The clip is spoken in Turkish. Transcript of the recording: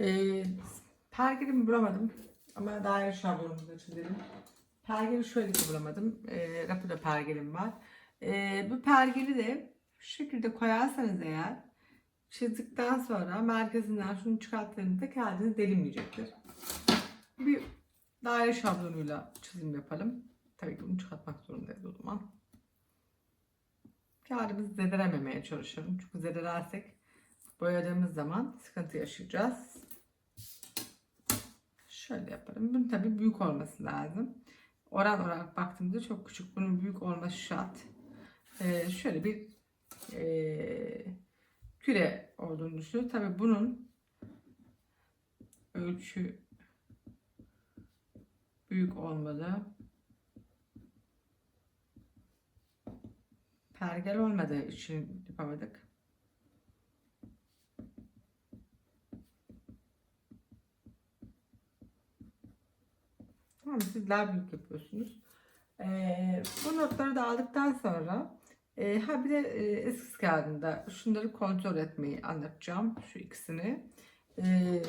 Ee, pergelimi bulamadım. Ama daire şablonumuzu çizelim. Pergeli şöyle ki bulamadım. Ee, Rapido pergelim var. Ee, bu pergeli de şu şekilde koyarsanız eğer çizdikten sonra merkezinden şunu çıkarttığınızda kendiniz delinmeyecektir. Bir daire şablonuyla çizim yapalım. Tabii ki bunu çıkartmak zorundayız o zaman. Kağıdımızı zedelememeye çalışalım. Çünkü zedelersek boyadığımız zaman sıkıntı yaşayacağız. Şöyle yapalım. Bunun tabii büyük olması lazım. Oran olarak baktığımızda çok küçük. Bunun büyük olması şart. Ee, şöyle bir ee, küre olduğunu düşünüyorum. Tabii bunun ölçü büyük olmalı. Pergel olmadığı için yapamadık. Tamam siz daha büyük yapıyorsunuz. Ee, bu notları da aldıktan sonra e, ha bir de e, eskiz kağıdında şunları kontrol etmeyi anlatacağım. Şu ikisini. Ee,